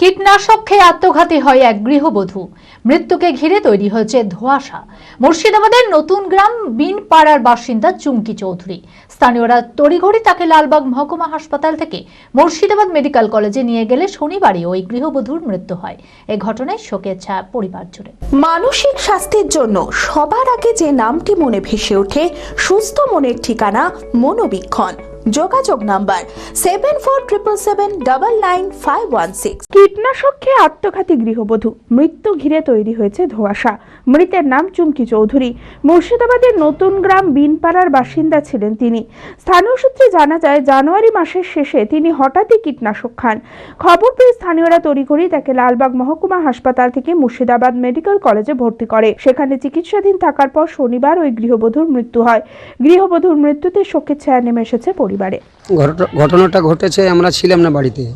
কীটনাশক খেয়ে আত্মঘাতী হয় এক গৃহবধূ। মৃত্যুকে ঘিরে তৈরি হয়েছে ধোঁয়াশা। মুর্শিদাবাদের নতুন গ্রাম বিনপাড়ার বাসিন্দা চুমকি চৌধুরী। স্থানীয়রা তড়িঘড়ি তাকে লালবাগ মহকুমা হাসপাতাল থেকে মুর্শিদাবাদ মেডিকেল কলেজে নিয়ে গেলে শনিবারই ওই গৃহবধূর মৃত্যু হয়। এ ঘটনায় শোকের ছায়া পরিবার জুড়ে। মানসিক স্বাস্থ্যের জন্য সবার আগে যে নামটি মনে ভেসে ওঠে, সুস্থ মনের ঠিকানা মনোবীক্ষণ। যোগাযোগ number seven four triple seven double nine five one six কীটনাশক খেয়ে আত্মঘাতী গৃহবধূ, মৃত্যু ঘিরে তৈরি হয়েছে ধোঁয়াশা। মৃতের নাম চুমকি চৌধুরী। মুর্শিদাবাদের নতুন গ্রাম বিনপাড়ার বাসিন্দা ছিলেন তিনি। স্থানীয় সূত্রে জানা যায়, জানুয়ারি মাসের শেষে তিনি হঠাৎই কীটনাশক খান। খবর পেয়ে স্থানীয়রা তড়িঘড়ি তাকে লালবাগ মহকুমা হাসপাতাল থেকে মুর্শিদাবাদ মেডিকেল কলেজে ভর্তি করে। সেখানে চিকিৎসাধীন থাকার পর শনিবার ওই গৃহবধূর মৃত্যু হয়। গৃহবধূর মৃত্যুতে শোকের ছায়া নেমে এসেছে পরিবারে। ঘট- ঘটনাটা ঘটেছে, আমরা ছিলাম না বাড়িতে।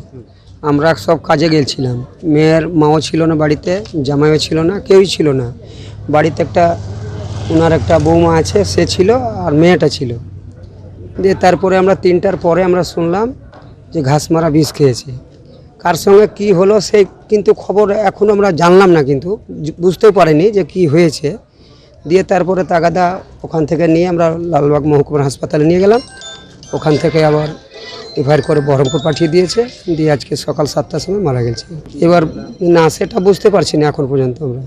আমরা সব কাজে গেছিলাম। মেয়ের মাও ছিল না বাড়িতে, জামাইও ছিল না, কেউই ছিল না। বাড়িতে একটা, ওনার একটা বৌমা আছে, সে ছিল আর মেয়েটা ছিল। দিয়ে তারপরে আমরা তিনটার পরে আমরা শুনলাম যে ঘাস মারা বিষ খেয়েছে। কার সঙ্গে কি হলো সেই কিন্তু খবর এখন আমরা জানলাম না কিন্তু বুঝতেও পারিনি যে কি হয়েছে। দিয়ে তারপরে তাগাদা ওখান থেকে নিয়ে আমরা লালবাগ মহকুমার হাসপাতালে নিয়ে গেলাম। ওখান থেকে আবার এফআইআর করে বহরমপুর পাঠিয়ে দিয়েছে, দিয়ে আজকে সকাল সাতটার সময় মারা গেছে। এবার না, সেটা বুঝতে পারছি না এখন পর্যন্ত আমরা।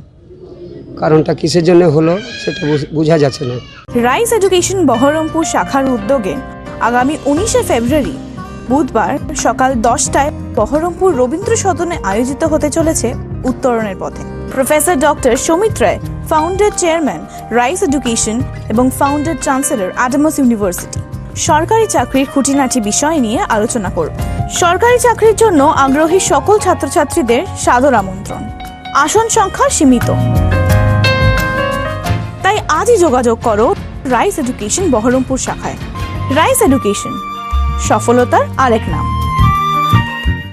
কারণটা কিসের জন্য হলো সেটা বুঝ- যাচ্ছে না। রাইস এডুকেশন বহরমপুর শাখার উদ্যোগে আগামী উনিশে ফেব্রুয়ারি বুধবার সকাল দশটায় বহরমপুর রবীন্দ্র সদনে আয়োজিত হতে চলেছে উত্তরণের পথে। Professor doctor Samit Roy founder chairman Rice education এবং ফাউন্ডার চ্যান্সেলর অ্যাডামাস ইউনিভার্সিটি। সরকারি চাকরির খুঁটিনাটি বিষয় নিয়ে আলোচনা করব সরকারি চাকরির জন্য আগ্রহী সকল ছাত্রছাত্রীদের সাদর আমন্ত্রণ। আসন সংখ্যা সীমিত। তাই আজই যোগাযোগ করো রাইস এডুকেশন বহরমপুর শাখায়। রাইস এডুকেশন, সফলতার আরেক নাম।